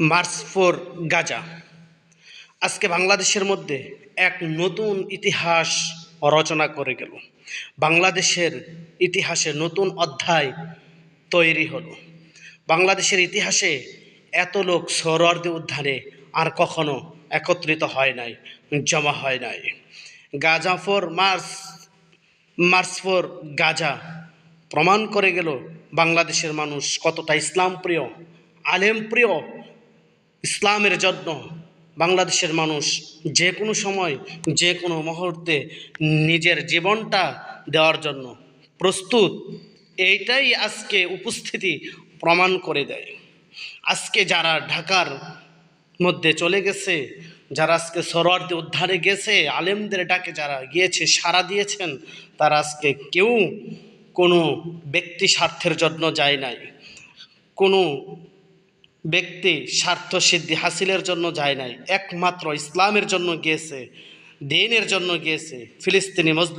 March for Gaza. আজকে বাংলাদেশের মধ্যে এক নতুন ইতিহাস রচনা করে গেল। বাংলাদেশের ইতিহাসে নতুন অধ্যায় তৈরি হলো। বাংলাদেশের ইতিহাসে এত লোক সৌরর্দে উদ্ধারে আর কখনো একত্রিত হয় নাই, জমা হয় নাই। Gaza for march march for Gaza প্রমাণ করে গেল বাংলাদেশের মানুষ কতটা ইসলাম প্রিয়, আলেম প্রিয় ইসলামের জন্য বাংলাদেশের মানুষ যে কোনো সময়, যে কোনো মুহূর্তে নিজের জীবনটা দেওয়ার জন্য প্রস্তুত। এইটাই আজকে উপস্থিতি প্রমাণ করে দেয়। আজকে যারা ঢাকার মধ্যে চলে গেছে, যারা আজকে সরোয়ার্দে উদ্ধারে গেছে, আলেমদের ডাকে যারা গিয়েছে, সাড়া দিয়েছেন, তারা আজকে কেউ কোনো ব্যক্তি স্বার্থের জন্য যায় নাই। কোনো ব্যক্তি স্বার্থ সিদ্ধি হাসিলের জন্য যায় নাই। একমাত্র ইসলামের জন্য গিয়েছে, দিনের জন্য গিয়েছে, ফিলিস্তিনি মজলুম